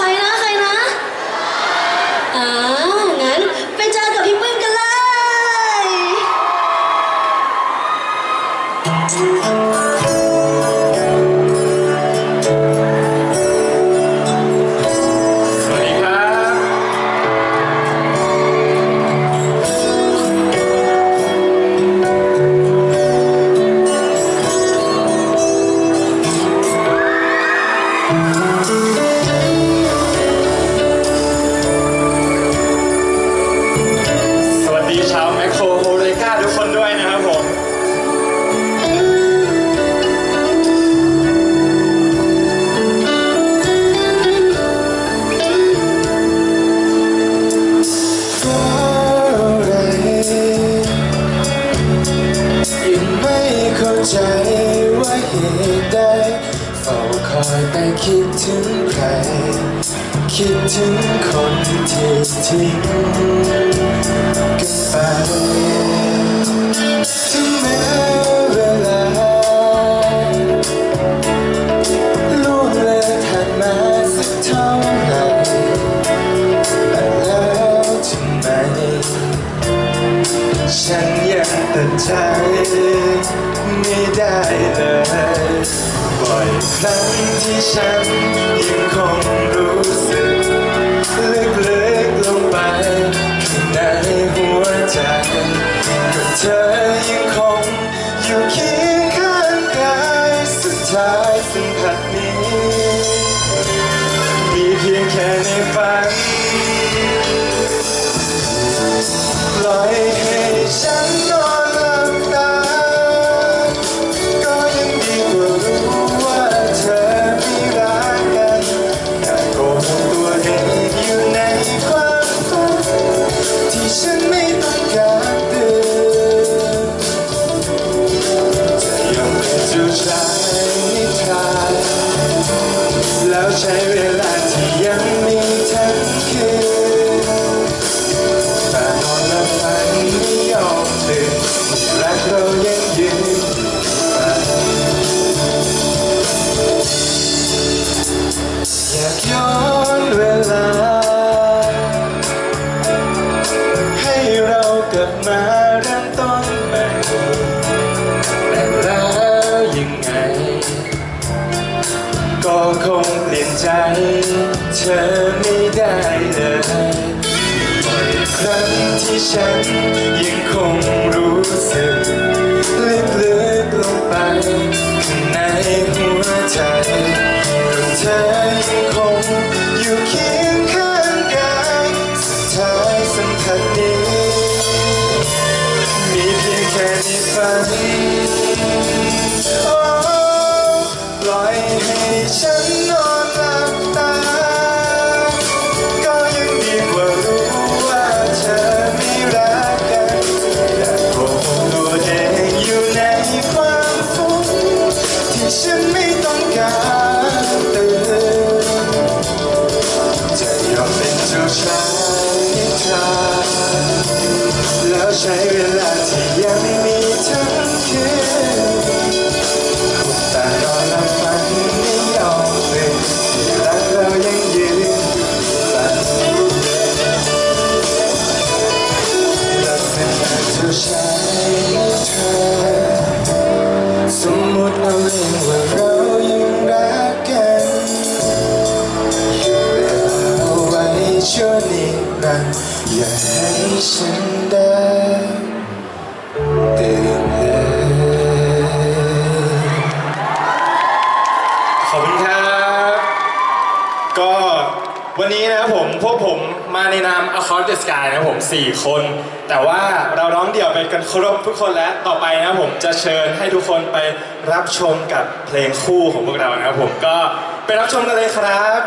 ใครนะใครนะอ่างั้นไปเจอกับพี่ปื้มกันเลยสวัครั Thank you. ใจว่าเหตุใดเฝ้าคอยแต่คิดถึงใคร คิดถึงคนที่ทิ้งกันไป ฉันยังตัดใจไม่ได้เลยบ่อยครั้งที่ฉันยังคงรู้สึกลึกๆลงไปในหัวใจก็เธอยังคงอยู่เคียงข้างกายสุดท้ายสัมผัสนี้ มีเพียงแค่ในฝัน ใช้เวลาที่ยังมีทั้งคืนแตานอนหลับฝันไม่ยอมตื่นรักเรายังยืนอยากย้อนเวลา ให้เรากลับมาเริ่มต้นใหม่แต่แล้วยังไง ก็คง ใจ เธอไม่ได้เลยบ่อยครั้งที่ฉันยังคงรู้สึกลึกๆลงไปข้างในหัวใจก็เธอยังคงอยู่เคียงข้างกายสุดท้ายสัมผัสนี้มีเพียงแค่ในฝันโอ้ปล่อยให้ฉันนอน ช้เวลาที่ยังมีทั้งคืนแต่นอนหลับฝันไม่ยอมตื่นที่รักเรายังยืนอยู่ฝันและเป็นเจ้าชายนิทราสมมติเอาเองว่าเรายังรักกันหยุดเวลาเอาไว้ชั่วนิันอย่าให้ฉันได้ตื่นเลยขอบคุณครับ ก็วันนี้นะครับผมพวกผมมาในนาม Across the Sky นะครับผม 4 คน แต่ว่าเราร้องเดี่ยวไปกันครบทุกคนแล้วต่อไปนะครับผมจะเชิญให้ทุกคนไปรับชมกับเพลงคู่ของพวกเรานะครับผมก็ไปรับชมกันเลยครับ